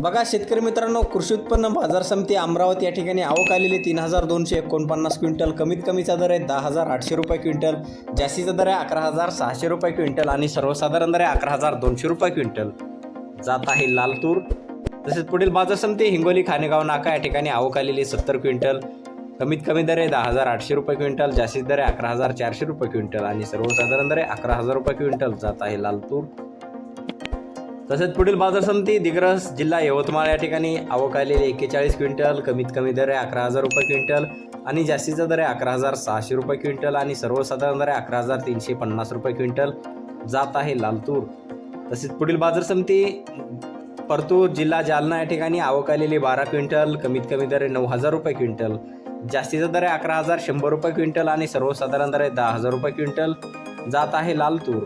बघा शेतकरी मित्रांनो कृषी उत्पन्न बाजार समिती अमरावती या ठिकाणी आवक आलेली तीन हजार दोनशे एकोणपन्नास क्विंटल कमीत कमीचा दर आहे दहा हजार आठशे रुपये क्विंटल जास्तीचा दर आहे अकरा हजार सहाशे रुपये क्विंटल आणि सर्वसाधारण दर आहे अकरा हजार दोनशे रुपये क्विंटल. जात आहे लाल तूर तसेच पुढील बाजार समिती हिंगोली खानेगाव नाका या ठिकाणी आवक आलेली सत्तर क्विंटल कमीत कमी दर आहे दहा हजार आठशे रुपये क्विंटल जास्तीत दर आहे अकरा हजार चारशे रुपये क्विंटल आणि सर्वसाधारण दर आहे अकरा हजार रुपये क्विंटल. जात आहे लाल तूर तसेच पुढील बाजार समिती दिग्रस जिल्हा यवतमाळ या ठिकाणी आवक आलेली एक्केचाळीस क्विंटल कमीत कमी दर आहे अकरा हजार रुपये क्विंटल आणि जास्तीचा दर आहे अकरा हजार सहाशे रुपये क्विंटल आणि सर्वसाधारण दर आहे अकरा हजार तीनशे पन्नास रुपये क्विंटल. जात आहे लालतूर. तसेच पुढील बाजार समिती परतूर जिल्हा जालना या ठिकाणी आवक आलेली बारा क्विंटल कमीत कमी दर आहे नऊ हजार रुपये क्विंटल. जास्तीचा दर आहे अकरा हजार शंभर रुपये क्विंटल आणि सर्वसाधारण दर आहे दहा हजार रुपये क्विंटल. जात आहे लाल तूर